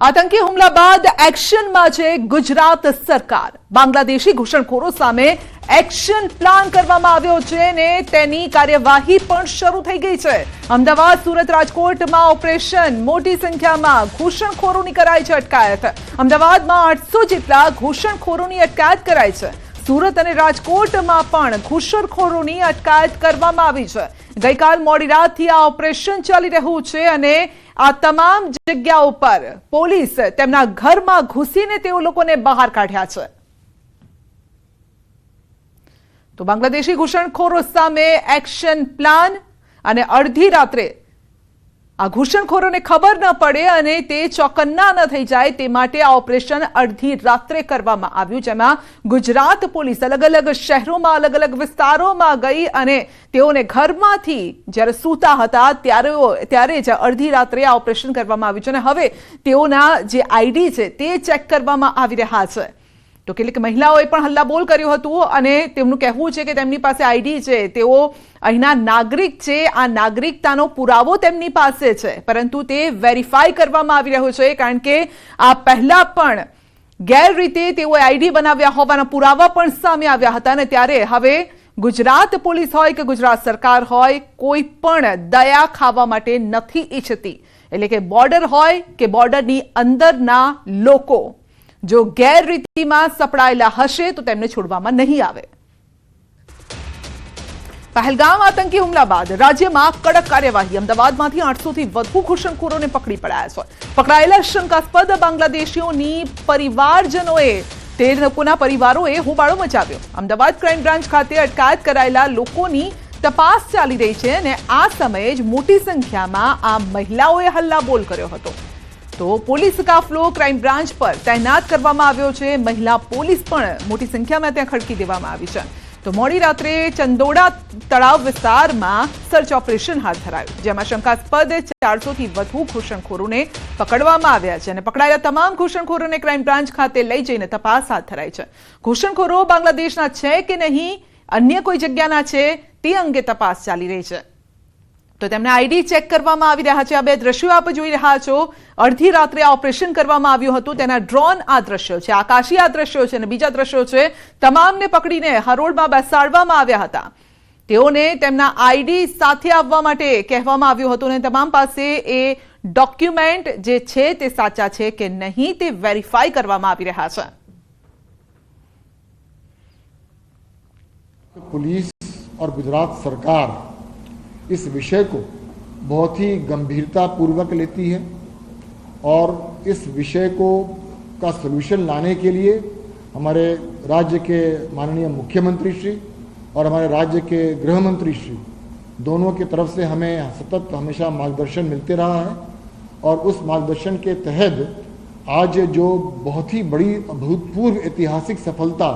આતંકી હુમલા બાદ એક્શનમાં છે ગુજરાત સરકાર. બાંગ્લાદેશી ઘૂસણખોરો સામે એક્શન પ્લાન કરવામાં આવ્યો છે ને તેની કાર્યવાહી પણ શરૂ થઈ ગઈ છે. અમદાવાદ, સુરત રાજકોટમાં ઓપરેશન, મોટી સંખ્યામાં ઘૂસણખોરોની કરાઈ છે અટકાયત. અમદાવાદમાં આઠસો જેટલા ઘૂસણખોરોની અટકાયત કરાઈ છે. સુરત અને રાજકોટમાં પણ ઘૂસણખોરોની અટકાયત કરવામાં આવી છે. ગઈકાલ મોડી રાતથી આ ઓપરેશન ચાલી રહ્યું છે અને આ તમામ જગ્યાઓ પર પોલીસ તેમના ઘરમાં ઘૂસીને તેઓ લોકોને બહાર કાઢ્યા છે. તો બાંગ્લાદેશી ઘૂસણખોરો સામે એક્શન પ્લાન અને અડધી રાત્રે આ ઘૂસણખોરોને ખબર ન પડે અને તે ચોકન્ના ન થઈ જાય તે માટે આ ઓપરેશન અડધી રાત્રે કરવામાં આવ્યું, જેમાં ગુજરાત પોલીસ અલગ અલગ શહેરોમાં, અલગ અલગ વિસ્તારોમાં ગઈ અને તેઓને ઘરમાંથી જ્યારે સૂતા હતા ત્યારે ત્યારે જ અડધી રાત્રે આ ઓપરેશન કરવામાં આવ્યું છે અને હવે તેઓના જે આઈડી છે તે ચેક કરવામાં આવી રહ્યા છે. તો કેટલીક મહિલાઓએ પણ હલ્લાબોલ કર્યું હતું અને તેમનું કહેવું છે કે તેમની પાસે આઈડી છે. તેઓ અહીંના નાગરિક છે. આ નાગરિકતાનો પુરાવો તેમની પાસે છે. પરંતુ તે વેરીફાઈ કરવામાં આવી રહ્યો છે કારણ કે આ પહેલા પણ ગેરરીતે તેઓએ આઈડી બનાવ્યા હોવાના પુરાવા પણ સામે આવ્યા હતા અને ત્યારે હવે ગુજરાત પોલીસ હોય કે ગુજરાત સરકાર હોય કોઈ પણ દયા ખાવા માટે નથી ઈચ્છતી. એટલે કે બોર્ડર હોય કે બોર્ડરની અંદરના લોકો. જો ગેરરીતિમાં સપડાયેલા હશે તો તેમને છોડવામાં નહીં આવે. પહેલગામ આતંકી હુમલા બાદ રાજ્યમાં કડક કાર્યવાહી. અમદાવાદમાંથી આઠસોથી વધુ ઘૂસણખોરોને પકડી પડાયા છે. પકડાયેલા શંકાસ્પદ બાંગ્લાદેશીઓની પરિવારજનોએ તે લોકોના પરિવારોએ હોબાળો મચાવ્યો. અમદાવાદ ક્રાઇમ બ્રાન્ચ ખાતે અટકાયત કરાયેલા લોકોની તપાસ ચાલી રહી છે અને આ સમયે જ મોટી સંખ્યામાં આ મહિલાઓએ હલ્લાબોલ કર્યો હતો. તો પોલીસ કાફલો, ક્રાઇમ બ્રાન્ચ પર તૈનાત કરવામાં આવ્યો છે. મહિલા પોલીસ પણ મોટી સંખ્યામાં ત્યાં ખડકી દેવામાં આવી છે. તો મોડી રાત્રે ચંદોડા તળાવ વિસ્તારમાં સર્ચ ઓપરેશન હાથ ધરાયું, જેમાં શંકાસ્પદ ચારસોથી વધુ ઘૂસણખોરોને પકડવામાં આવ્યા છે અને પકડાયેલા તમામ ઘૂસણખોરોને ક્રાઇમ બ્રાન્ચ ખાતે લઈ જઈને તપાસ હાથ ધરાઈ છે. ઘૂસણખોરો બાંગ્લાદેશના છે કે નહીં, અન્ય કોઈ જગ્યાના છે, તે અંગે તપાસ ચાલી રહી છે. તો તેમને આઈડી ચેક કરવામાં આવી રહ્યા છે આ બે દ્રશ્યો આપ જોઈ રહ્યા છો અડધી રાત્રે આ ઓપરેશન કરવામાં આવ્યું હતું તેના ડ્રોન આ દ્રશ્યો છે આકાશી આ દ્રશ્યો છે અને બીજા દ્રશ્યો છે તમામને પકડીને હરોળમાં બેસાડવામાં આવ્યા હતા તેઓને તેમના આઈડી સાથે આવવા માટે કહેવામાં આવ્યું હતું અને તમામ પાસે એ ડોક્યુમેન્ટ જે છે તે સાચા છે કે નહીં તે વેરીફાઈ કરવામાં આવી રહ્યા છે पुलिस और गुजरात सरकार इस विषय को बहुत ही गंभीरता पूर्वक लेती है और इस विषय को का सलूशन लाने के लिए हमारे राज्य के माननीय मुख्यमंत्री श्री और हमारे राज्य के गृह मंत्री श्री दोनों की तरफ़ से हमें सतत हमेशा मार्गदर्शन मिलते रहा है और उस मार्गदर्शन के तहत आज जो बहुत ही बड़ी अभूतपूर्व ऐतिहासिक सफलता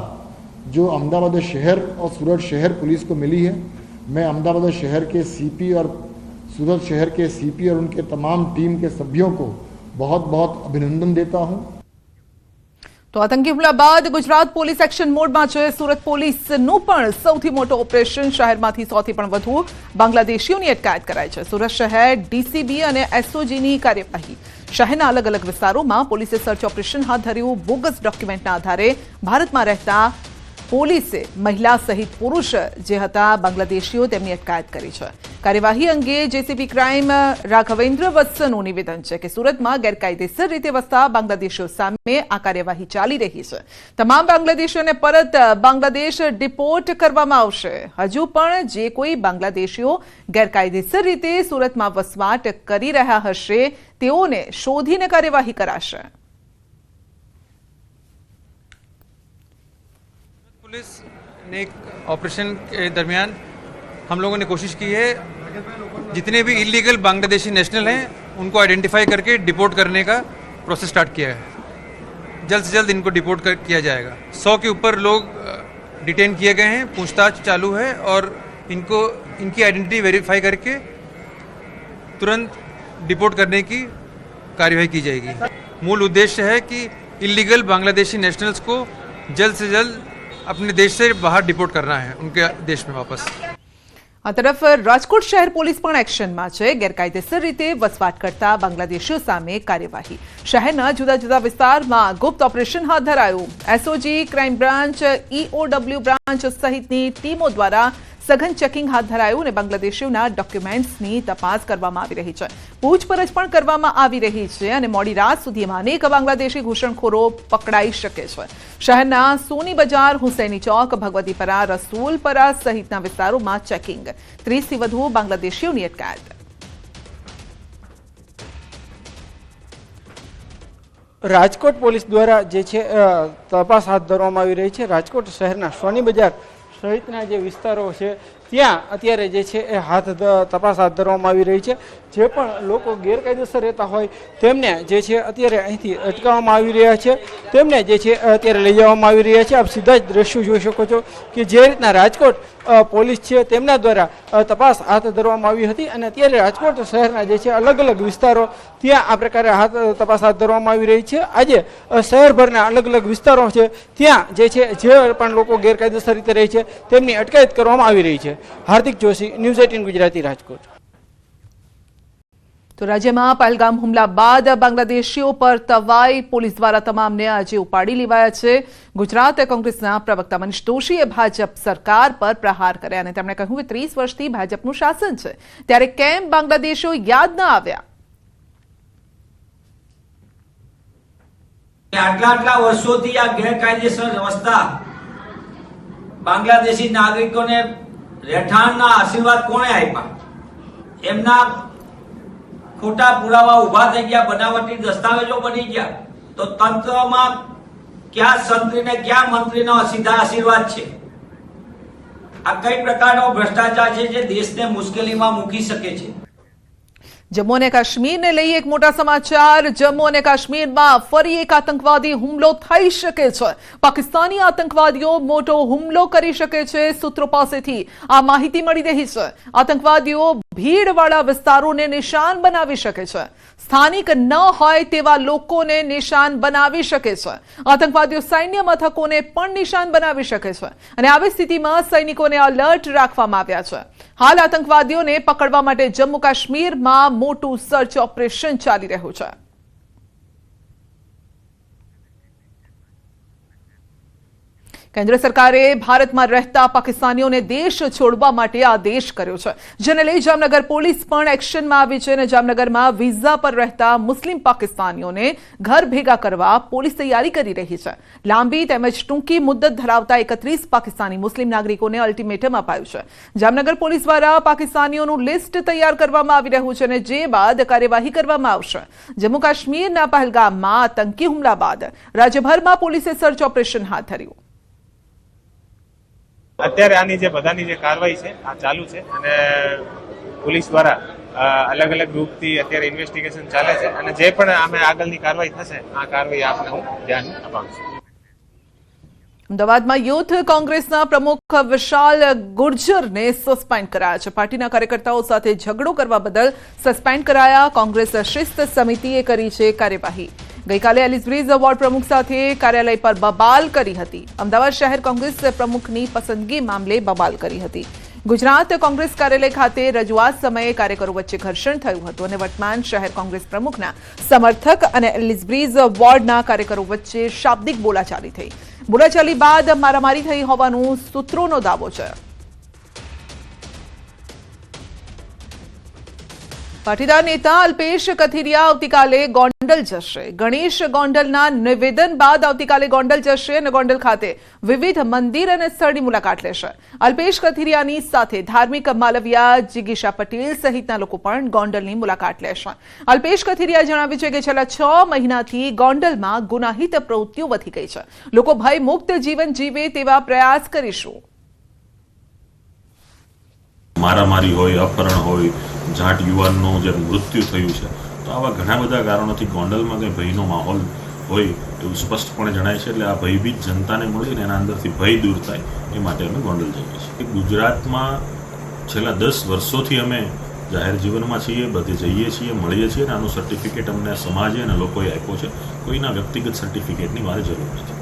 जो अहमदाबाद शहर और सूरत शहर पुलिस को मिली है मैं अहमदाबाद शहर के सीपी और सूरत शहर के सीपी और उनके तमाम टीम के सभ्यों को बहुत बहुत अभिनंदन देता हूं તો આતંકી હુમલા બાદ ગુજરાત પોલીસ એક્શન મોડમાં છે સુરત પોલીસનું પણ સૌથી મોટો ઓપરેશન શહેરમાંથી સોથી પણ વધુ બાંગ્લાદેશીઓની અટકાયત કરાઈ છે સુરત શહેર ડીસીબી અને એસઓજીની કાર્યવાહી શહેરના અલગ અલગ વિસ્તારોમાં પોલીસે સર્ચ ઓપરેશન હાથ ધર્યું બોગસ ડોક્યુમેન્ટના આધારે ભારતમાં રહેતા પોલીસે મહિલા સહિત પુરુષ જે હતા બાંગ્લાદેશીઓ તેમની અટકાયત કરી છે. કાર્યવાહી અંગે જેસીબી ક્રાઇમ રાઘવેન્દ્ર વત્સનું નિવેદન છે કે સુરતમાં ગેરકાયદેસર રીતે વસતા બાંગ્લાદેશીઓ સામે આ કાર્યવાહી ચાલી રહી છે. તમામ બાંગ્લાદેશીઓને પરત બાંગ્લાદેશ ડિપોર્ટ કરવામાં આવશે. હજુ પણ જે કોઈ બાંગ્લાદેશીઓ ગેરકાયદેસર રીતે સુરતમાં વસવાટ કરી રહ્યા હશે, તેઓને શોધીને કાર્યવાહી કરાશે. पुलिस ने ऑपरेशन के दरमियान हम लोगों ने कोशिश की है, जितने भी इलीगल बांग्लादेशी नेशनल हैं, उनको आइडेंटिफाई करके डिपोर्ट करने का प्रोसेस स्टार्ट किया है। जल्द से जल्द इनको डिपोर्ट कर किया जाएगा। सौ के ऊपर लोग डिटेन किए गए हैं, पूछताछ चालू है और इनको, इनकी आइडेंटिटी वेरीफाई करके तुरंत डिपोर्ट करने की कार्यवाही की जाएगी। मूल उद्देश्य है कि इलीगल बांग्लादेशी नेशनल्स को जल्द से जल्द अपने देश से बाहर डिपोर्ट करना है उनके देश में वापस આ તરફ રાજકોટ શહેર પોલીસ પણ એક્શનમાં છે ગેરકાયદેસર રીતે વસવાટ કરતા બાંગ્લાદેશીઓ સામે કાર્યવાહી શહેરના જુદા જુદા વિસ્તારમાં ગુપ્ત ઓપરેશન હાથ ધરાયું SOG crime branch EOW branch સહિતની ટીમો દ્વારા સઘન ચેકિંગ હાથ ધરાયું અને બાંગ્લાદેશીઓના ડોક્યુમેન્ટ્સની તપાસ કરવામાં આવી રહી છે. પૂછપરછ પણ કરવામાં આવી રહી છે અને મોડી રાત સુધીમાં અનેક બાંગ્લાદેશી ઘૂસણખોરો પકડાઈ શકે છે. શહેરના સોની બજાર, હુસૈની ચોક ભગવતીપરા રસુલપરા સહિતના વિસ્તારોમાં ચેકિંગ. ત્રીસથી વધુ બાંગ્લાદેશીઓની અટકાયત. રાજકોટ પોલીસ દ્વારા જે છે તપાસ હાથ ધરવામાં આવી રહી છે. રાજકોટ શહેરના સોની બજાર સહિતના જે વિસ્તારો છે ત્યાં અત્યારે જે છે એ હાથ તપાસ હાથ ધરવામાં આવી રહી છે. જે પણ લોકો ગેરકાયદેસર રહેતા હોય, તેમને જે છે અત્યારે અહીંથી અટકાવવામાં આવી રહ્યા છે. તેમને જે છે અત્યારે લઈ જવામાં આવી રહ્યા છે. આપ સીધા જ દ્રશ્યો જોઈ શકો છો કે જે રીતના રાજકોટ પોલીસ છે તેમના દ્વારા તપાસ હાથ ધરવામાં આવી હતી અને અત્યારે રાજકોટ શહેરના જે છે અલગ અલગ વિસ્તારો, ત્યાં આ પ્રકારે હાથ, તપાસ હાથ ધરવામાં આવી રહી છે. આજે શહેરભરના અલગ અલગ વિસ્તારો છે, ત્યાં જે છે જે પણ લોકો ગેરકાયદેસર રીતે રહે છે, તેમની અટકાયત કરવામાં આવી રહી છે. Hardik Joshi news eighteen Gujarati Rajkot. તો રાજ્યમાં પહેલગામ હુમલા બાદ બાંગ્લાદેશીઓ પર તવાઈ પોલીસ દ્વારા તમામને આજે ઉપાડી લેવાયા છે. ગુજરાત કોંગ્રેસના પ્રવક્તા મનીષ દોશીએ ભાજપ સરકાર પર પ્રહાર કર્યા અને તેમણે કહ્યું કે ત્રીસ વર્ષથી ભાજપનું શાસન છે. ત્યારે કેમ બાંગ્લાદેશીઓ યાદ ન આવ્યા? આટલા આટલા વર્ષોથી આ ગેરકાયદેસર વ્યવસ્થા બાંગ્લાદેશી નાગરિકોને રહેઠાણના આશીર્વાદ કોણે આપ્યા? એમના ખોટા પુરાવા ઊભા થઈ ગયા, બનાવટી દસ્તાવેજો બની ગયા. તો તંત્રમાં ક્યાં સંત્રીને ક્યાં મંત્રીનો સીધા આશીર્વાદ છે? આ કઈ પ્રકારનો ભ્રષ્ટાચાર છે જે દેશને મુશ્કેલીમાં મૂકી શકે છે? જમ્મુ અને કાશ્મીરને લઈ એક મોટા સમાચાર. જમ્મુ અને કાશ્મીરમાં ફરી એક આતંકવાદી હુમલો થઈ શકે છે. પાકિસ્તાની આતંકવાદીઓ મોટો હુમલો કરી શકે છે સૂત્રો પાસેથી. આ માહિતી મળી રહી છે. આતંકવાદીઓ ભીડવાળા વિસ્તારોને નિશાન બનાવી શકે છે. સ્થાનિક ન હોય તેવા લોકોને નિશાન બનાવી શકે છે. આતંકવાદીઓ સૈન્ય મથકોને પણ નિશાન બનાવી શકે છે. અને આવી સ્થિતિમાં સૈનિકોને અલર્ટ રાખવામાં આવ્યા છે. હાલ આતંકવાદીઓને પકડવા માટે જમ્મુ કાશ્મીરમાં મોટું સર્ચ ઓપરેશન ચાલી રહ્યું છે. કેન્દ્ર સરકારે ભારતમાં રહેતા પાકિસ્તાનીઓને દેશ છોડવા માટે આદેશ કર્યો છે. જેને લઈ જામનગર પોલીસ પણ એક્શનમાં આવી છે અને જામનગરમાં વિઝા પર રહેતા મુસ્લિમ પાકિસ્તાનીઓને ઘર ભેગા કરવા પોલીસ તૈયારી કરી રહી છે. લાંબી તેમજ ટૂંકી મુદ્દત ધરાવતા એકત્રીસ પાકિસ્તાની મુસ્લિમ નાગરિકોને અલ્ટિમેટમ અપાયું છે. જામનગર પોલીસ દ્વારા પાકિસ્તાનીઓનું લિસ્ટ તૈયાર કરવામાં આવી રહ્યું છે અને જે બાદ કાર્યવાહી કરવામાં આવશે. જમ્મુ કાશ્મીરના પહેલગામમાં આતંકી હુમલા બાદ રાજ્યભરમાં પોલીસે સર્ચ ઓપરેશન હાથ ધર્યું. અત્યારે આની જે બધાની જે કાર્યવાહી છે, આ ચાલુ છે અને પોલીસ દ્વારા અલગ અલગ ગ્રુપથી અત્યારે ઇન્વેસ્ટિગેશન ચાલે છે અને જે પણ અમે આગળની કાર્યવાહી થશે, આ કાર્યવાહી આપને હું ધ્યાન અપાવશું અમદાવાદમાં યુથ કોંગ્રેસના પ્રમુખ વિશાલ ગુર્જરને સસ્પેન્ડ કરાયા છે. પાર્ટીના કાર્યકર્તાઓ સાથે ઝઘડો કરવા બદલ સસ્પેન્ડ કરાયા. કોંગ્રેસ શિસ્ત સમિતિએ કરી છે કાર્યવાહી. ગઈકાલે એલિઝબ્રિજ વોર્ડ પ્રમુખ સાથે કાર્યાલય પર બબાલ કરી હતી. અમદાવાદ શહેર કોંગ્રેસ પ્રમુખની પસંદગી મામલે બબાલ કરી હતી. ગુજરાત કોંગ્રેસ કાર્યાલય ખાતે રજૂઆત સમયે કાર્યકરો વચ્ચે ઘર્ષણ થયું હતું અને વર્તમાન શહેર કોંગ્રેસ પ્રમુખના સમર્થક અને એલિઝબ્રિજ વોર્ડના કાર્યકરો વચ્ચે શાબ્દિક બોલાચાલી થઈ. બોલાચાલી બાદ મારામારી થઈ હોવાનું સૂત્રોનો દાવો છે. પાટીદાર નેતા અલ્પેશ કથિરિયા આવતીકાલે ગોંડલ જશે. ગણેશ ગોંડલના નિવેદન બાદ આવતીકાલે ગોંડલ જશે અને ગોંડલ ખાતે વિવિધ મંદિર અને સ્થળની મુલાકાત લેશે. અલ્પેશ કથિરિયાની સાથે ધાર્મિક માલવિયા જિગીશા પટેલ સહિતના લોકો પણ ગોંડલની મુલાકાત લેશે. અલ્પેશ કથિરિયા જણાવ્યું છે કે છેલ્લા છ મહિનાથી ગોંડલમાં ગુનાહિત પ્રવૃત્તિઓ વધી ગઈ છે. લોકો ભય મુક્ત જીવન જીવે તેવા પ્રયાસ કરીશું. મારામારી હોય, અપહરણ હોય, જાટ યુવાનનું જે મૃત્યુ થયું છે, તો આવા ઘણા બધા કારણોથી ગોંડલમાં કંઈ ભયનો માહોલ હોય એવું સ્પષ્ટપણે જણાય છે, એટલે આ ભયભીત જનતાને મળીને એના અંદરથી ભય દૂર થાય એ માટે અમે ગોંડલ જઈએ છીએ. ગુજરાતમાં છેલ્લા દસ વર્ષોથી અમે જાહેર જીવનમાં છીએ, બધે જઈએ છીએ, મળીએ છીએ, અને આનું સર્ટિફિકેટ અમને સમાજે અને લોકોએ આપ્યો છે. કોઈના વ્યક્તિગત સર્ટિફિકેટની મારે જરૂર નથી.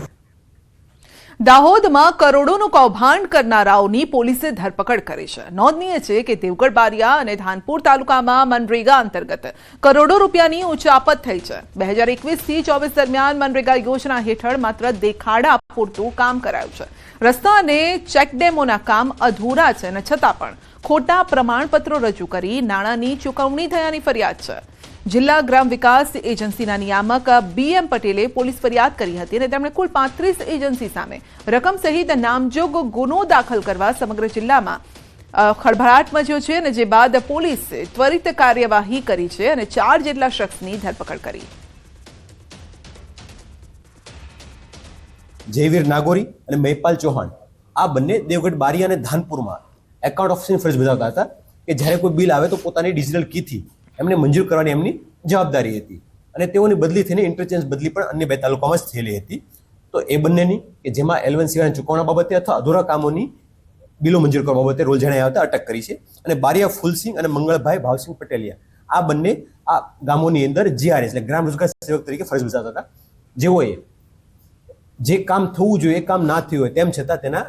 દાહોદમાં કરોડોનું કૌભાંડ કરનારાઓની પોલીસે ધરપકડ કરી છે. નોંધનીય છે કે દેવગઢ બારિયા અને ધાનપુર તાલુકામાં મનરેગા અંતર્ગત કરોડો રૂપિયાની ઉચાપત થઈ છે. બે હજાર એકવીસથી ચોવીસ દરમિયાન મનરેગા યોજના હેઠળ માત્ર દેખાડા પૂરતું કામ કરાયું છે. રસ્તા અને ચેકડેમોના કામ અધૂરા છે અને છતાં પણ ખોટા પ્રમાણપત્રો રજૂ કરી નાણાંની ચૂકવણી થયાની ફરિયાદ છે. જિલ્લા ગ્રામ વિકાસ એજન્સીના નિયામક બીએમ પટેલે પોલીસ ફરિયાદ કરી હતી અને તેમણે કુલ પાંત્રીસ એજન્સી સામે રકમ સહિત નામજોગ ગુનો દાખલ કરવા સમગ્ર જિલ્લામાં ખળભળાટ મચ્યો છે અને જે બાદ પોલીસે ત્વરિત કાર્યવાહી કરી છે અને ચાર જેટલા શખ્સની ધરપકડ કરી. જયવીર નાગોરી અને મહેપાલ ચૌહાણ, આ બંને દેવગઢ બારી અને ધાનપુરમાં એકાઉન્ટ ઓફિસની ફરજ બજાવતા હતા કે જ્યારે કોઈ બિલ આવે તો પોતાની ડિજિટલ કીથી એમને મંજૂર કરવાની એમની જવાબદારી હતી. અને તેઓની બદલી થઈને ઇન્ટરચેન્જ બદલી પણ અન્ય બે તાલુકામાં જ થયેલી હતી. તો એ બંનેની કે જેમાં એલવન સિવાયના ચૂકવણા બાબતે અથવા અધૂરા કામોની બિલો મંજૂર કરવા બાબતે રોલ જણાયા હતા અટક કરી છે. અને બારિયા ફૂલસિંહ અને મંગળભાઈ ભાવસિંહ પટેલિયા, આ બંને આ ગામોની અંદર જીઆરએસ એટલે ગ્રામ રોજગાર સેવક તરીકે ફરજ બજાવતા હતા. જેઓએ જે કામ થવું જોઈએ, એ કામ ના થયું હોય તેમ છતાં તેના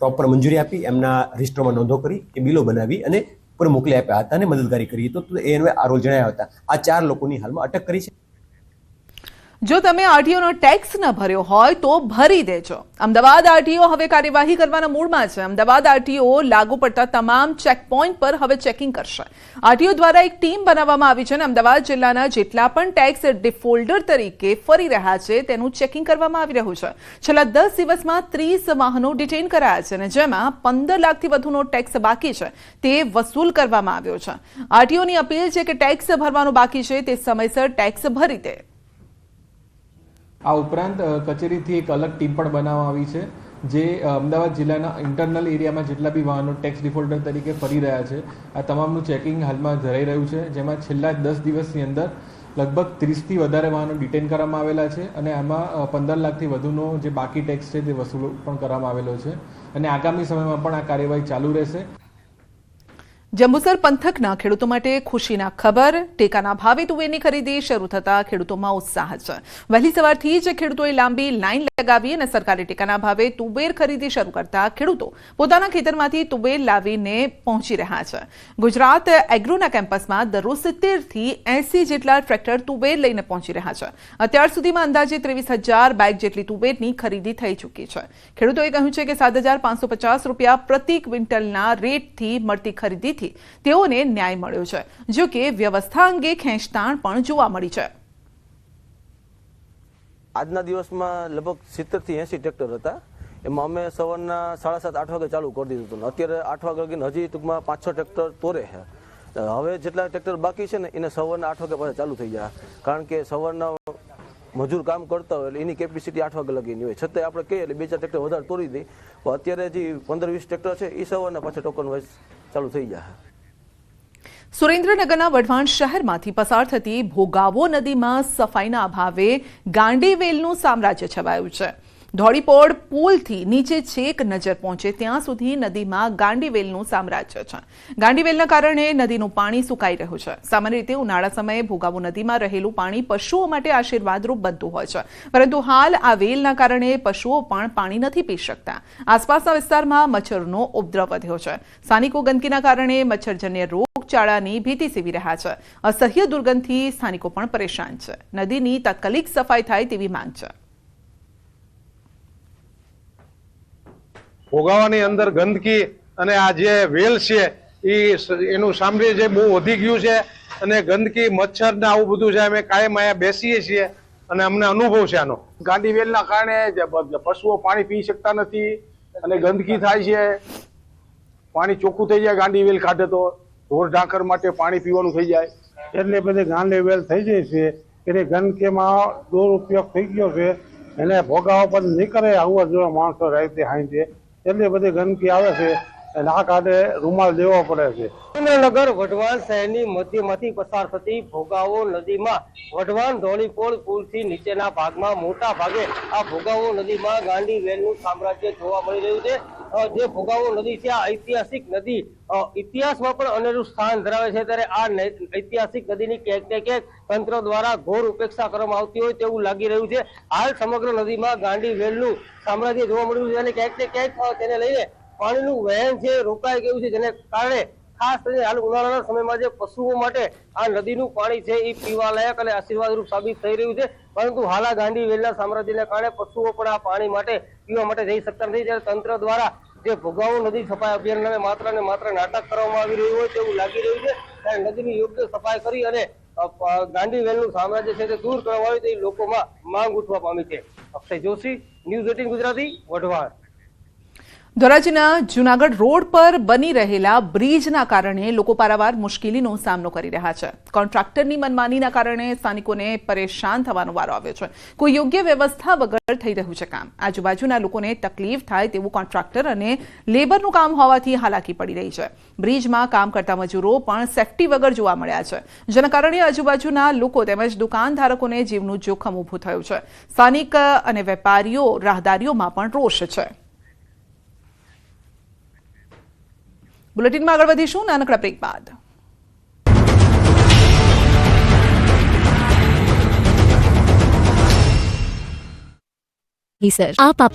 પ્રોપર મંજૂરી આપી, એમના રજિસ્ટરમાં નોંધો કરી એ બિલો બનાવી અને પર મોકલી આપ્યા હતા અને મદદગારી કરી. તો એનો અન્વયે આ રોલ જણાયા હતા. આ ચાર લોકોની હાલમાં અટક કરી છે. જો તમે આરટીઓનો ટેક્સ ન ભર્યો હોય તો ભરી દેજો. અમદાવાદ આરટીઓ હવે કાર્યવાહી કરવાના મૂડમાં છે. અમદાવાદ આરટીઓ લાગુ પડતા તમામ ચેકપોઇન્ટ પર હવે ચેકિંગ કરશે. આરટીઓ દ્વારા એક ટીમ બનાવવામાં આવી છે અને અમદાવાદ જિલ્લાના જેટલા પણ ટેક્સ ડિફોલ્ડર તરીકે ફરી રહ્યા છે, તેનું ચેકિંગ કરવામાં આવી રહ્યું છે. છેલ્લા દસ દિવસમાં ત્રીસ વાહનો ડિટેઇન કરાયા છે અને જેમાં પંદર લાખથી વધુનો ટેક્સ બાકી છે. તે વસૂલ કરવામાં આવ્યો છે. આરટીઓની અપીલ છે કે ટેક્સ ભરવાનો બાકી છે. તે સમયસર ટેક્સ ભરી દે. આ ઉપરાંત કચેરીથી એક અલગ ટીમ પણ બનાવવામાં આવી છે, જે અમદાવાદ જિલ્લાના ઇન્ટરનલ એરિયામાં જેટલા બી વાહનો ટેક્સ ડિફોલ્ટર તરીકે ફરી રહ્યા છે, આ તમામનું ચેકિંગ હાલમાં ધરાઈ રહ્યું છે, જેમાં છેલ્લા દસ દિવસની અંદર લગભગ ત્રીસથી વધારે વાહનો ડિટેન કરવામાં આવેલા છે અને આમાં પંદર લાખથી વધુનો જે બાકી ટેક્સ છે તે વસૂલ પણ કરવામાં આવેલો છે અને આગામી સમયમાં પણ આ કાર્યવાહી ચાલુ રહેશે. જંબુસર પંથકના ખેડૂતો માટે ખુશીના ખબર, ટેકાના ભાવે તુવેરની ખરીદી શરૂ થતા ખેડૂતોમાં ઉત્સાહ છે. વહેલી સવારથી જ ખેડૂતોએ લાંબી લાઇન લગાવી અને સરકારે ટેકાના ભાવે તુવેર ખરીદી શરૂ કરતા ખેડૂતો પોતાના ખેતરમાંથી તુવેર લાવીને પહોંચી રહ્યા છે. ગુજરાત એગ્રોના કેમ્પસમાં દરરોજ સિત્તેરથી એસી જેટલા ટ્રેક્ટર તુવેર લઈને પહોંચી રહ્યા છે. અત્યાર સુધીમાં અંદાજે ત્રેવીસ હજાર બેગ જેટલી તુવેરની ખરીદી થઈ ચૂકી છે. ખેડૂતોએ કહ્યું છે કે સાત હજાર પાંચસો પચાસ રૂપિયા પ્રતિ ક્વિન્ટલના રેટથી મળતી ખરીદીથી તેઓને ન્યાય મળ્યો છે. જો કે વ્યવસ્થા અંગે ખેંચતાણ પણ જોવા મળી છે. આજના દિવસમાં લગભગ સિત્તેરથી એંસી ટ્રેક્ટર હતા. એમાં અમે સવારના સાડા સાત, આઠ વાગે ચાલુ કરી દીધું હતું. અત્યારે આઠ વાગે લગીને હજી ટૂંકમાં પાંચ, છ ટ્રેક્ટર તોરે છે. હવે જેટલા ટ્રેક્ટર બાકી છે ને, એને સવારના આઠ વાગે પાછા ચાલુ થઈ જાય. કારણ કે સવારના મજૂર કામ કરતા હોય એટલે એની કેપેસિટી આઠ વાગે લગીની હોય. છતાં આપણે કહીએ એટલે બે ચાર ટ્રેક્ટર વધારે તોડી દે. પણ અત્યારે જે પંદર વીસ ટ્રેક્ટર છે એ સવારના પાછા ટોકન વાઇઝ ચાલુ થઈ જાય. સુરેન્દ્રનગરના વઢવાણ શહેરમાંથી પસાર થતી ભોગાવો નદીમાં સફાઈના અભાવે ગાંડીવેલનું સામ્રાજ્ય છવાયું છે. ધોળીપોળ પુલથી નીચે છેક નજર પહોંચે. ત્યાં સુધી નદીમાં ગાંડીવેલનું સામ્રાજ્ય છે. ગાંડીવેલના કારણે નદીનું પાણી સુકાઈ રહ્યું છે. સામાન્ય રીતે ઉનાળા સમયે ભોગાવો નદીમાં રહેલું પાણી પશુઓ માટે આશીર્વાદરૂપ બનતું હોય છે. પરંતુ હાલ આ વેલના કારણે પશુઓ પણ પાણી નથી પી શકતા. આસપાસના વિસ્તારમાં મચ્છરનો ઉપદ્રવ વધ્યો છે. સ્થાનિકો ગંદકીના કારણે મચ્છરજન્ય રોગચાળાની ભીતિ સેવી રહ્યા છે. અસહ્ય દુર્ગંધથી સ્થાનિકો પણ પરેશાન છે. નદીની તાત્કાલિક સફાઈ થાય તેવી માંગ છે. ભોગાવાની અંદર ગંદકી અને આ જે વેલ છે એ એનું સામ્રાજ્ય બહુ વધી ગયું છે અને ગંદકી મચ્છર ને આવું બધું છે અમે કાયમ અહીંયા બેસીએ છીએ અને અમને અનુભવ છે આનો. ગાંડી વેલના કારણે જે પશુઓ પાણી પી શકતા નથી અને ગંદકી થાય છે. પાણી ચોખ્ખું થઈ જાય ગાંડી વેલ કાઢે તો. ઢોર ઢાંકર માટે પાણી પીવાનું થઈ જાય. એટલે બધી ગાંડી વેલ થઈ જાય છે. એટલે ગંદકીમાં દુરુપયોગ થઈ ગયો છે. એને ભોગાવા પર નીકળે આવું જોવા માણસો રહેતી હાઈ છે એટલે બધી ગંદકી આવે છે અને આ કાઢે રૂમાલ દેવો પડે છે. સુરેન્દ્રનગર વઢવાણ શહેરની મધ્યમાંથી પસાર થતી ભોગાવો નદીમાં વઢવાણ ધોળીપોળ પુલથી નીચેના ભાગમાં મોટા ભાગે આ ભોગાવો નદીમાં ગાંડી વેલનું સામ્રાજ્ય જોવા મળી રહ્યું છે. જે ભોગાવો નદી છે, આ ઐતિહાસિક નદી ઇતિહાસમાં પણ અનેરું સ્થાન ધરાવે છે. ત્યારે આ ઐતિહાસિક નદીની ક્યાંક ને ક્યાંક તંત્ર દ્વારા ઘોર ઉપેક્ષા કરવામાં આવતી હોય તેવું લાગી રહ્યું છે. હાલ સમગ્ર નદીમાં ગાંડી વેલનું સામ્રાજ્ય જોવા મળ્યું છે. અને ક્યાંક ને ક્યાંક તેને લઈને પાણીનું વહેણ છે, રોકાઈ ગયું છે. જેને કારણે ખાસ કરીને હાલ ઉનાળાના સમયમાં જે પશુઓ માટે આ નદીનું પાણી છે, એ પીવા લાયક અને આશીર્વાદરૂપ સાબિત થઈ રહ્યું છે. પરંતુ હાલા ગાંડી વેલના સામ્રાજ્યને કારણે પશુઓ પણ આ પાણી માટે પીવા માટે જઈ શકતા નથી. ત્યારે તંત્ર દ્વારા જે ભોગાવો નદી સફાઈ અભિયાન નામે માત્ર ને માત્ર નાટક કરવામાં આવી રહ્યું હોય તેવું લાગી રહ્યું છે. ત્યારે નદીની યોગ્ય સફાઈ કરી અને અ, વેલનું સામ્રાજ્ય છે તે દૂર કરવામાં આવે તેવી લોકોમાં માંગ ઉઠવા પામી છે. Akshay Joshi news eighteen Gujarati Wadhwan. ધોરાજીના Junagadh road પર બની રહેલા બ્રિજના કારણે લોકો પારાવાર મુશ્કેલીનો સામનો કરી રહ્યા છે. કોન્ટ્રાક્ટરની મનમાનીના કારણે સ્થાનિકોને પરેશાન થવાનો વારો આવ્યો છે. કોઈ યોગ્ય વ્યવસ્થા વગર થઈ રહ્યું છે કામ. આજુબાજુના લોકોને તકલીફ થાય તેવું કોન્ટ્રાક્ટર અને લેબરનું કામ હોવાથી હાલાકી પડી રહી છે. બ્રિજમાં કામ કરતા મજૂરો પણ સેફટી વગર જોવા મળ્યા છે. જેના કારણે આજુબાજુના લોકો તેમજ દુકાનધારકોને જીવનું જોખમ ઊભું થયું છે. સ્થાનિક અને વેપારીઓ, રાહદારીઓમાં પણ રોષ છે. બુલેટિનમાં આગળ વધીશું નાનકડા બ્રેક બાદ. આપ આપ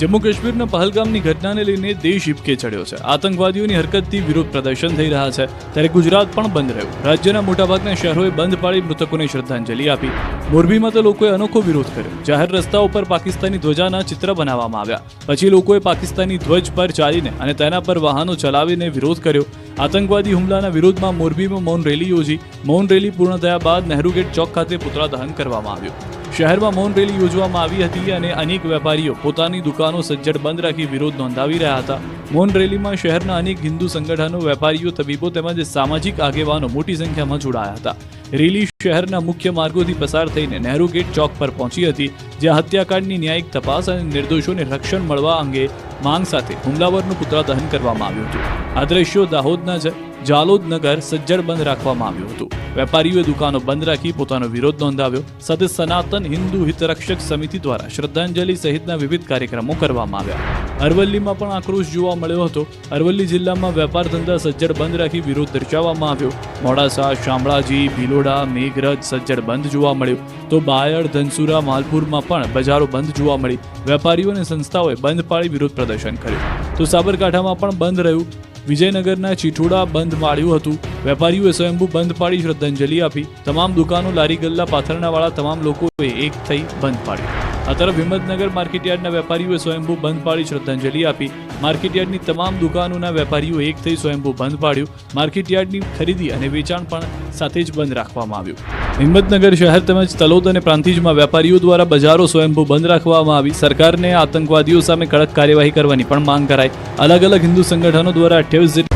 જમ્મુ કાશ્મીરના પહલગામની ઘટનાને લઈને દેશ હિપકે ચડ્યો છે. આતંકવાદીઓની હરકતથી વિરોધ પ્રદર્શન થઈ રહ્યા છે. ત્યારે ગુજરાત પણ બંધ રહ્યું. રાજ્યના મોટાભાગના શહેરોએ બંધ પાડી મૃતકોને શ્રદ્ધાંજલિ આપી. મોરબીમાં તો લોકોએ અનોખો વિરોધ કર્યો. જાહેર રસ્તાઓ પર પાકિસ્તાની ધ્વજાના ચિત્ર બનાવવામાં આવ્યા. પછી લોકોએ પાકિસ્તાની ધ્વજ પર ચાલીને અને તેના પર વાહનો ચલાવીને વિરોધ કર્યો. આતંકવાદી હુમલાના વિરોધમાં મોરબીમાં મૌન રેલી યોજી. મૌન રેલી પૂર્ણ થયા બાદ નહેરુ ગેટ ચોક ખાતે પુતળા દહન કરવામાં આવ્યું. શહેરમાં મૌન રેલી યોજવામાં આવી હતી અને અનેક વેપારીઓ પોતાની દુકાનો સજ્જડ બંધ રાખી વિરોધ નોંધાવી રહ્યા હતા. મૌન રેલીમાં શહેરના અનેક હિન્દુ સંગઠનો, વેપારીઓ, તબીબો તેમજ સામાજિક આગેવાનો મોટી સંખ્યામાં જોડાયા હતા. રેલી શહેરના મુખ્ય માર્ગોથી પસાર થઈને નહેરુ ગેટ ચોક પર પહોંચી હતી, જ્યાં હત્યાકાંડની ન્યાયિક તપાસ અને નિર્દોષોને રક્ષણ મળવા અંગે માંગ સાથે હુમલાવરનું પુતળા દહન કરવામાં આવ્યું હતું. આ દ્રશ્યો દાહોદના છે જાલોદ નગર સજ્જડ બંધ રાખવામાં આવ્યું હતું. વેપારીઓએ દુકાનો બંધ રાખી પોતાનો વિરોધ નોંધાવ્યો. સાથે સનાતન હિન્દુ હિતરક્ષક સમિતિ દ્વારા શ્રદ્ધાંજલિ સહિતના વિવિધ કાર્યક્રમો કરવામાં આવ્યા. અરવલ્લીમાં પણ આક્રોશ જોવા મળ્યો હતો. અરવલ્લી જિલ્લામાં વેપાર ધંધા સજ્જડ બંધ રાખી વિરોધ દર્શાવવામાં આવ્યો. મોડાસા, શામળાજી, ભીલોડા, મેઘરજ સજ્જડ બંધ જોવા મળ્યું. તો બાયડ, ધનસુરા, માલપુરમાં પણ બજારો બંધ જોવા મળી. વેપારીઓ અને સંસ્થાઓએ બંધ પાળી વિરોધ પ્રદર્શન કર્યું. તો સાબરકાંઠામાં પણ બંધ રહ્યું. વિજયનગરના ચીઠોડા બંધ માળ્યું હતું. વેપારીઓએ સ્વયંભૂ બંધ પાડી શ્રદ્ધાંજલિ આપી. તમામ દુકાનો લારી ગલ્લા પાથરણાવાળા તમામ લોકોએ એક થઈ બંધ પાડ્યો. આ તરફ હિંમતનગર માર્કેટયાર્ડના વેપારીઓએ સ્વયંભૂ બંધ પાડી શ્રદ્ધાંજલિ આપી. માર્કેટયાર્ડની તમામ દુકાનોના વેપારીઓ એક થઈ સ્વયંભૂ બંધ પાડ્યું. માર્કેટયાર્ડની ખરીદી અને વેચાણ પણ સાથે જ બંધ રાખવામાં આવ્યું. હિંમતનગર શહેર તેમજ તલોદ અને પ્રાંતિજમાં વેપારીઓ દ્વારા બજારો સ્વયંભૂ બંધ રાખવામાં આવી. સરકારને આતંકવાદીઓ સામે કડક કાર્યવાહી કરવાની પણ માંગ કરાઈ. અલગ અલગ હિન્દુ સંગઠનો દ્વારા અઠ્યાવીસ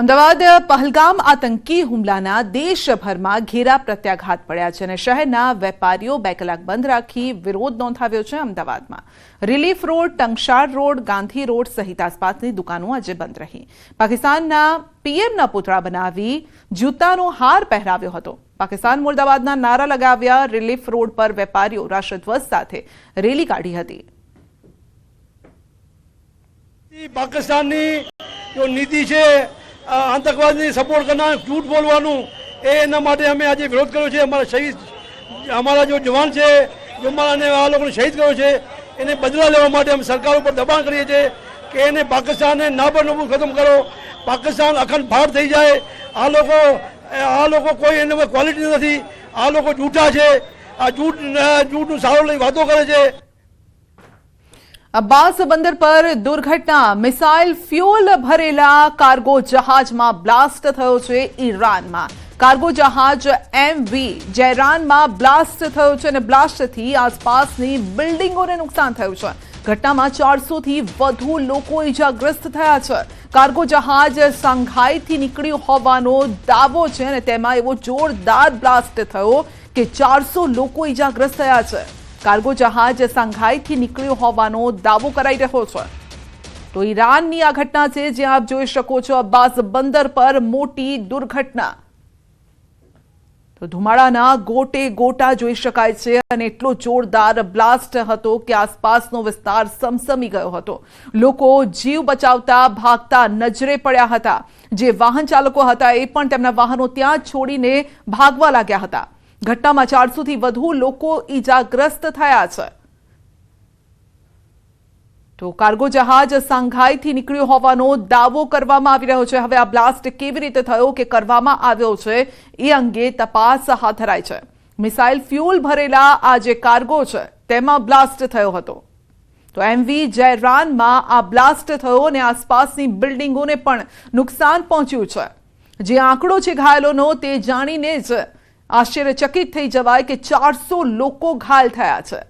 અમદાવાદ, પહલગામ આતંકી હુમલાના દેશભરમાં ઘેરા પ્રત્યાઘાત પડ્યા છે અને શહેરના વેપારીઓ બે કલાક બંધ રાખી વિરોધ નોંધાવ્યો છે અમદાવાદમાં. Relief road Tankshal road, Gandhi road સહિત આસપાસની દુકાનો આજે બંધ રહી. પાકિસ્તાનના પીએમના પુતળા બનાવી જૂતાનો હાર પહેરાવ્યો હતો. પાકિસ્તાન મુર્દાબાદના નારા લગાવ્યા રિલીફ રોડ પર વેપારીઓ રાષ્ટ્રધ્વજ સાથે રેલી કાઢી હતી. પાકિસ્તાનની નીતિ છે આતંકવાદને સપોર્ટ કરનાર જૂઠ બોલવાનું, એ એના માટે અમે આજે વિરોધ કર્યો છે. અમારા શહીદ, અમારા જો જવાન છે, જો અમારાને આ લોકોને શહીદ કર્યો છે, એને બદલા લેવા માટે અમે સરકાર ઉપર દબાણ કરીએ છીએ કે એને પાકિસ્તાનને નાબરનબૂદ ખતમ કરો. પાકિસ્તાન અખંડ ભાર થઈ જાય. આ લોકો આ લોકો કોઈ એને ક્વોલિટી નથી. આ લોકો જૂઠા છે. આ જૂઠ, જૂઠનું સારું લઈ વાતો કરે છે. અબ્બાસ બંદર પર દુર્ઘટના. મિસાઇલ ફ્યુલ ભરેલા કાર્ગો જહાજમાં બ્લાસ્ટ થયો છે ઈરાનમાં. કાર્ગો જહાજ એમવી જયરાનમાં બ્લાસ્ટ થયો છે અને બ્લાસ્ટથી આસપાસની બિલ્ડિંગોને નુકસાન થયું છે. ઘટનામાં ચારસોથી વધુ લોકો ઇજાગ્રસ્ત થયા છે. કાર્ગો જહાજ સાંઘાઈથી નીકળ્યું હોવાનો દાવો છે અને તેમાં એવો જોરદાર બ્લાસ્ટ થયો કે ચારસો લોકો ઇજાગ્રસ્ત થયા છે. કાર્ગો જહાજ સંઘાઈથી નીકળ્યું હોવાનો દાવો કરાઈ રહ્યો છે. તો ઈરાનની આ ઘટના છે જ્યાં આપ જોઈ શકો છો, અબ્બાસ બંદર પર મોટી દુર્ઘટના. તો ધુમાડાના ગોટે ગોટા જોઈ શકાય છે, અને એટલો જોરદાર બ્લાસ્ટ હતો કે આસપાસનો વિસ્તાર સમસમી ગયો હતો. લોકો જીવ બચાવતા ભાગતા નજરે પડ્યા હતા. જે વાહન ચાલકો હતા એ પણ તેમના વાહનો ત્યાં છોડીને ભાગવા લાગ્યા હતા. ઘટનામાં ચારસોથી વધુ લોકો ઈજાગ્રસ્ત થયા છે. તો કાર્ગો જહાજ સાંઘાઈથી નીકળ્યું હોવાનો દાવો કરવામાં આવી રહ્યો છે. હવે આ બ્લાસ્ટ કેવી રીતે થયો કે કરવામાં આવ્યો છે એ અંગે તપાસ હાથ ધરાઈ છે. મિસાઇલ ફ્યુલ ભરેલા આ જે કાર્ગો છે તેમાં બ્લાસ્ટ થયો હતો. તો એમવી જયરાનમાં આ બ્લાસ્ટ થયો અને આસપાસની બિલ્ડિંગોને પણ નુકસાન પહોંચ્યું છે. જે આંકડો છે ઘાયલોનો તે જાણીને જ આશ્ચર્યચકિત થઈ જવાય કે ચારસો લોકો ઘાયલ થયા છે.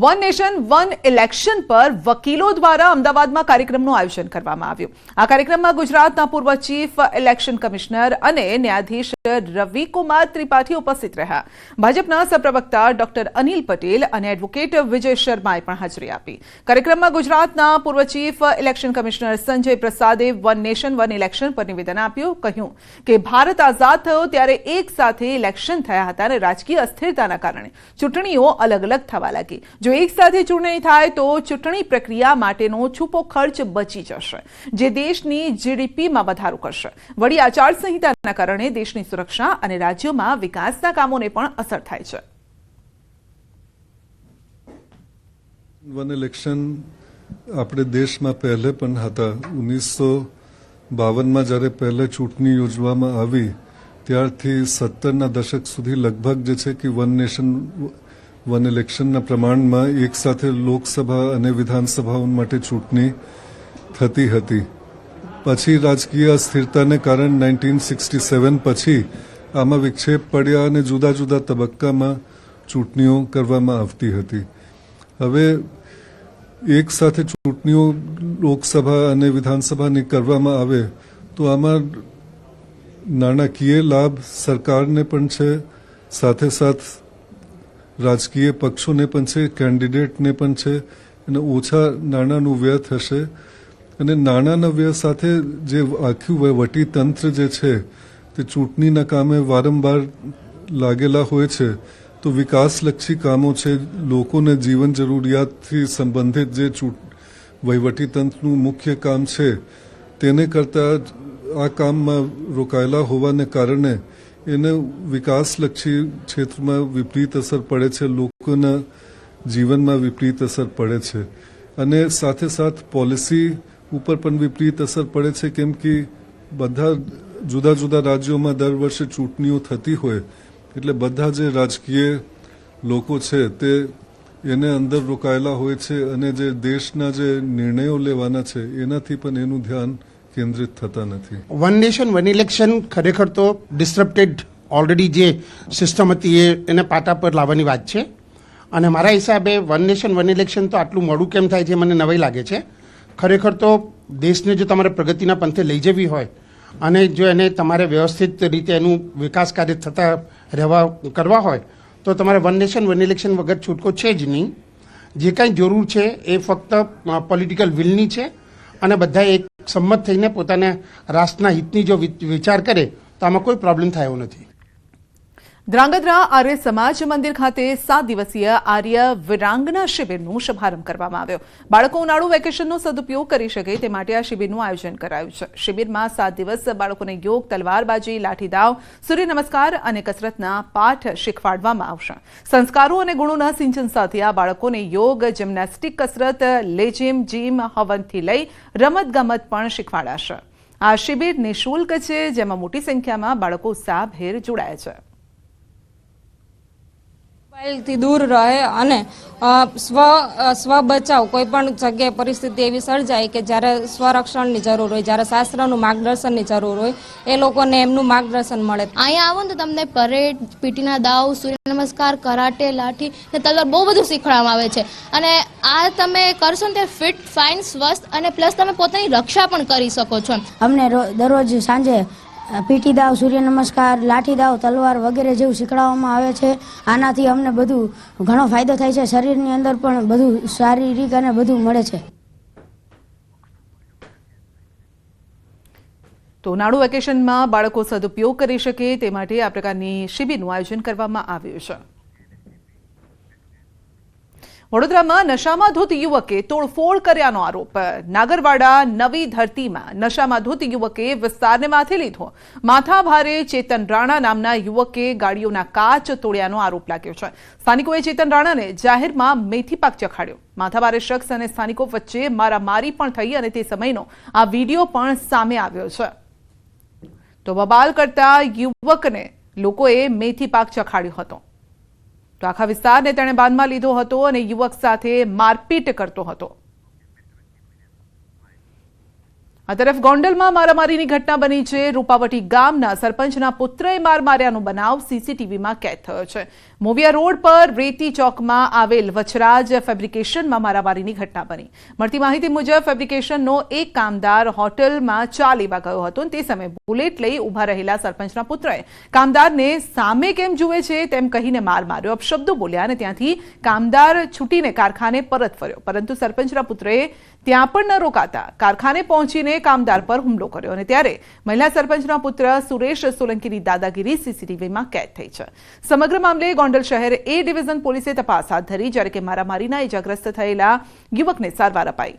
વન નેશન વન ઇલેક્શન પર વકીલો દ્વારા અમદાવાદમાં કાર્યક્રમનું આયોજન કરવામાં આવ્યું. આ કાર્યક્રમમાં ગુજરાતના પૂર્વ ચીફ ઇલેક્શન કમિશનર અને ન્યાયાધીશ રવિકુમાર ત્રિપાઠી ઉપસ્થિત રહ્યા. ભાજપના સહપ્રવક્તા ડોક્ટર અનિલ પટેલ અને એડવોકેટ વિજય શર્માએ પણ હાજરી આપી. કાર્યક્રમમાં ગુજરાતના પૂર્વ ચીફ ઇલેક્શન કમિશનર સંજય પ્રસાદે વન નેશન વન ઇલેક્શન પર નિવેદન આપ્યું, કહ્યું કે ભારત આઝાદ થયો ત્યારે એક સાથે ઇલેક્શન થયા હતા અને રાજકીય અસ્થિરતાના કારણે ચૂંટણીઓ અલગ અલગ થવા લાગી. જો એક સાથે ચૂંટણી થાય તો ચૂંટણી પ્રક્રિયા માટેનો છૂપો ખર્ચ બચી જશે, જે દેશની જીડીપીમાં વધારો કરશે. વળી આચારસંહિતાના કારણે દેશની સુરક્ષા અને રાજ્યોમાં વિકાસના કામોને પણ અસર થાય છે. વન ઇલેક્શન આપણે દેશમાં પહેલે પણ હતા. ઓગણીસો બાવનમાં જ્યારે પહેલે ચૂંટણી યોજવામાં આવી, ત્યારથી સત્તરના દશક સુધી લગભગ જે છે કે વન નેશન વન ઇલેક્શનના પ્રમાણમાં એક સાથે લોકસભા અને વિધાનસભાઓ માટે ચૂંટણી થતી હતી. પછી રાજકીય અસ્થિરતાને કારણે નાઇન્ટીન સિક્સટી સેવન પછી આમાં વિક્ષેપ પડ્યા અને જુદા જુદા તબક્કામાં ચૂંટણીઓ કરવામાં આવતી હતી. હવે એક સાથે ચૂંટણીઓ લોકસભા અને વિધાનસભાની કરવામાં આવે, તો આમાં નાણાકીય લાભ સરકારને પણ છે. સાથે સાથ રાજકીય પક્ષોને પણ છે, કેન્ડિડેટને પણ છે, અને ઓછા નાણાંનું વ્યય થશે. અને નાણાંના વ્યય સાથે જે આખું વહીવટી તંત્ર જે છે, તે ચૂંટણીના કામે વારંવાર લાગેલા હોય છે. તો વિકાસલક્ષી કામો છે, લોકોને જીવન જરૂરિયાતથી સંબંધિત જે વહીવટી તંત્રનું મુખ્ય કામ છે, તેને કરતાં આ કામમાં રોકાયેલા હોવાને કારણે એને વિકાસલક્ષી ક્ષેત્રમાં વિપરીત અસર પડે છે, લોકોના જીવનમાં વિપરીત અસર પડે છે. અને સાથે સાથ પોલિસી ઉપર પણ વિપરીત અસર પડે છે, કેમ કે બધા જુદા જુદા રાજ્યોમાં દર વર્ષે ચૂંટણીઓ થતી હોય. એટલે બધા જે રાજકીય લોકો છે, તે એને અંદર રોકાયેલા હોય છે અને જે દેશના જે નિર્ણયો લેવાના છે, એનાથી પણ એનું ધ્યાન કેન્દ્રિત થતા નથી. વન નેશન વન ઇલેક્શન ખરેખર તો ડિસ્ટર્બટેડ ઓલરેડી જે સિસ્ટમ હતી એ એને પાટા પર લાવવાની વાત છે. અને મારા હિસાબે વન નેશન વન ઇલેક્શન તો આટલું મોડું કેમ થાય છે મને નવાઈ લાગે છે. ખરેખર તો દેશને જો તમારે પ્રગતિના પંથે લઈ જવી હોય અને જો એને તમારે વ્યવસ્થિત રીતે એનું વિકાસ કાર્ય થતા રહેવા, કરવા હોય, તો તમારે વન નેશન વન ઇલેક્શન વગર છૂટકો છે જ નહીં. જે કાંઈ જરૂર છે એ ફક્ત પોલિટિકલ વિલની છે. અને બધા એક સંમત થઈને પોતાના રાષ્ટ્રના હિતની જો વિચાર કરે, તો આમાં કોઈ પ્રોબ્લેમ થયો નથી. ધ્રાંગધ્રા આર્ય સમાજ મંદિર ખાતે સાત દિવસીય આર્ય વિરાંગના શિબિરનું શુભારંભ કરવામાં આવ્યો. બાળકો ઉનાળુ વેકેશનનો સદુપયોગ કરી શકે તે માટે આ શિબિરનું આયોજન કરાયું છે. શિબિરમાં સાત દિવસ બાળકોને યોગ, તલવારબાજી, લાઠીદાવ સૂર્ય નમસ્કાર અને કસરતના પાઠ શીખવાડવામાં આવશે. સંસ્કારો અને ગુણોના સિંચન સાથે આ બાળકોને યોગ, જિમ્નાસ્ટિક કસરત લેજિમ જીમ, હવનથી લઈ રમતગમત પણ શીખવાડાશે. આ શિબિર નિઃશુલ્ક છે, જેમાં મોટી સંખ્યામાં બાળકો ઉત્સાહભેર જોડાયા છે. મોબાઈલથી દૂર રહે અને અ, સ્વ સ્વ બચાવ કોઈ પણ જગ્યાએ પરિસ્થિતિ એવી સર્જાય કે જ્યારે સ્વરક્ષણની જરૂર હોય જ્યારે શાસ્ત્રનું માર્ગદર્શનની જરૂર હોય એ લોકોને એમનું માર્ગદર્શન મળે. અહીંયા આવો ને તો તમને પરેડ પીટીના દાવ સૂર્ય નમસ્કાર કરાટે લાઠી ને તલવાર બહુ બધું શીખવાડવામાં આવે છે. અને આ તમે કરશો ને તે ફિટ ફાઇન સ્વસ્થ અને પ્લસ તમે પોતાની રક્ષા પણ કરી શકો છો. અમને દરરોજ સાંજે પીટી દાવ, સૂર્ય નમસ્કાર, લાઠી દાવ, તલવાર વગેરે જેવું શીખવાડવામાં આવે છે. આનાથી અમને બધું ઘણો ફાયદો થાય છે. શરીરની અંદર પણ બધું શારીરિક અને બધું મળે છે. તો ઉનાળુ વેકેશનમાં બાળકો સદુપયોગ કરી શકે તે માટે આ પ્રકારની શિબિરનું આયોજન કરવામાં આવ્યું છે. વડોદરામાં નશામાં ધૂત યુવકે તોડફોડ કર્યાનો આરોપ. નાગરવાડા નવી ધરતીમાં નશામાં ધૂત યુવકે વિસ્તારને માથે લીધો. માથા ભારે ચેતન રાણા નામના યુવકે ગાડીઓના કાચ તોડ્યાનો આરોપ લાગ્યો છે. સ્થાનિકોએ ચેતન રાણાને જાહેરમાં મેથી પાક ચખાડ્યો. માથાભારે શખ્સ અને સ્થાનિકો વચ્ચે મારામારી પણ થઈ અને તે સમયનો આ વીડિયો પણ સામે આવ્યો છે. તો બબાલ કરતા યુવકને લોકોએ મેથી પાક ચખાડ્યો હતો. તો આખા વિસ્તારને તેણે બાંધમાં લીધો હતો અને યુવક સાથે મારપીટ કરતો હતો. આ તરફ ગોંડલમાં મારામારીની ઘટના બની છે. રૂપાવટી ગામના સરપંચના પુત્રએ માર માર્યાનો બનાવ સીસીટીવીમાં કેદ થયો છે. મોવિયા રોડ પર રેતી ચોકમાં આવેલ વચરાજ ફેબ્રિકેશનમાં મારામારીની ઘટના બની. મળતી માહિતી મુજબ ફેબ્રિકેશનનો એક કામદાર હોટલમાં ચા લેવા ગયો હતો તે સમયે બુલેટ લઈ ઊભા રહેલા સરપંચના પુત્રએ કામદારને સામે કેમ જુએ છે તેમ કહીને માર માર્યો. અપશબ્દો બોલ્યા અને ત્યાંથી કામદાર છૂટીને કારખાને પરત ફર્યો. પરંતુ સરપંચના પુત્રએ ત્યાં પણ ન રોકાતા. કારખાને પહોંચીને કામદાર પર હુમલો કર્યો અને ત્યારે મહિલા સરપંચના પુત્ર સુરેશ સોલંકીની દાદાગીરી સીસીટીવીમાં કેદ થઈ છે. સમગ્ર મામલે ગોંડલ શહેર એ ડિવિઝન પોલીસે તપાસ હાથ ધરી જ્યારે કે મારામારીના ઇજાગ્રસ્ત થયેલા યુવકને સારવાર અપાઈ.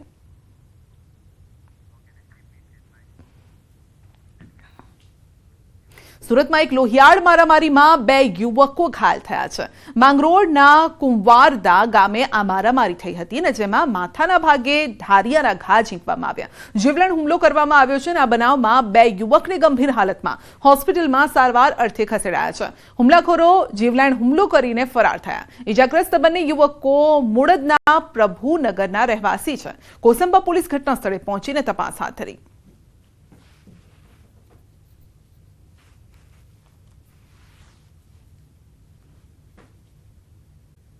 સુરતમાં એક લોહિયાળ મારામારીમાં બે યુવકો ઘાયલ થયા છે. માંગરોળના કુંવારદા ગામે આ મારામારી થઈ હતી અને જેમાં માથાના ભાગે ધારિયાના ઘા ઝીંકવામાં આવ્યા. જીવલેણ હુમલો કરવામાં આવ્યો છે અને આ બનાવમાં બે યુવકને ગંભીર હાલતમાં હોસ્પિટલમાં સારવાર અર્થે ખસેડાયા છે. હુમલાખોરો જીવલેણ હુમલો કરીને ફરાર થયા. ઇજાગ્રસ્ત બંને યુવકો મુળદના પ્રભુનગરના રહેવાસી છે. કોસંબા પોલીસ ઘટના સ્થળે પહોંચીને તપાસ હાથ ધરી.